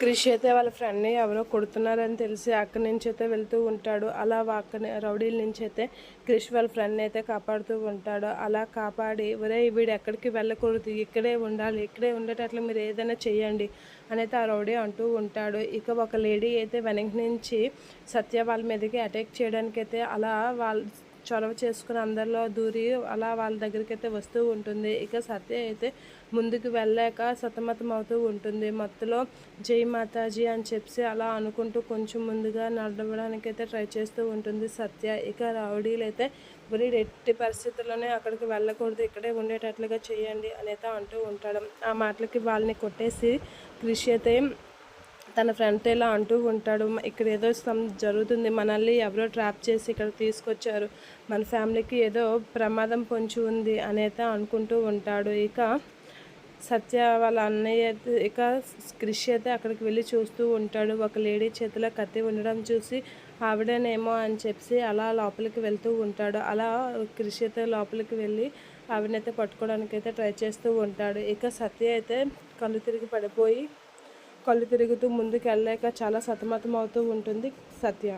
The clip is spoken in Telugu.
క్రిష్ అయితే వాళ్ళ ఫ్రెండ్ని ఎవరో కొడుతున్నారని తెలిసి అక్కడి నుంచి అయితే వెళ్తూ ఉంటాడు. అలా అక్కడి రౌడీల నుంచి అయితే క్రిష్ వాళ్ళ ఫ్రెండ్ని అయితే కాపాడుతూ ఉంటాడు. అలా కాపాడి ఒరే వీడు ఎక్కడికి వెళ్ళకూడదు. ఇక్కడే ఉండాలి. ఇక్కడే ఉండేటట్లు మీరు ఏదైనా చేయండి అనేది ఆ రౌడీ అంటూ ఉంటాడు. ఇక ఒక లేడీ అయితే వెనక నుంచి సత్య వాళ్ళ మీదకి అటాక్ చేయడానికి అయితే అలా వాళ్ళ చొరవ చేసుకుని అందరిలో దూరి అలా వాళ్ళ దగ్గరికి అయితే వస్తూ ఉంటుంది. ఇక సత్య అయితే ముందుకు వెళ్ళాక సతమతం అవుతూ ఉంటుంది. మత్తులో జై మాతాజీ అని చెప్పి అలా అనుకుంటూ కొంచెం ముందుగా నడవడానికి అయితే ట్రై చేస్తూ ఉంటుంది సత్య. ఇక రౌడీలు అయితే మరి ఎట్టి పరిస్థితుల్లోనే అక్కడికి వెళ్ళకూడదు. ఇక్కడే ఉండేటట్లుగా చేయండి అని అయితే అంటూ ఉంటాడు. ఆ మాటలకి వాళ్ళని కొట్టేసి కృషి అయితే తన ఫ్రెండ్ ఇలా అంటూ ఉంటాడు. ఇక్కడ ఏదో సమ్ జరుగుతుంది. మనల్ని ఎవరో ట్రాప్ చేసి ఇక్కడ తీసుకొచ్చారు. మన ఫ్యామిలీకి ఏదో ప్రమాదం పొంచి ఉంది అనేది అనుకుంటూ ఉంటాడు. ఇక సత్య వాళ్ళ అన్నయ్య అయితే ఇక కృషి అయితే అక్కడికి వెళ్ళి చూస్తూ ఉంటాడు. ఒక లేడీ చేతిలో కత్తి ఉండడం చూసి ఆవిడనేమో అని చెప్పి అలా లోపలికి వెళ్తూ ఉంటాడు. అలా కృషి అయితే లోపలికి వెళ్ళి ఆవిడనైతే పట్టుకోవడానికి అయితే ట్రై చేస్తూ ఉంటాడు. ఇక సత్య అయితే కళ్ళు తిరిగి పడిపోయి కళ్ళు తిరుగుతూ ముందుకు వెళ్ళలేక చాలా సతమతం అవుతూ ఉంటుంది సత్య.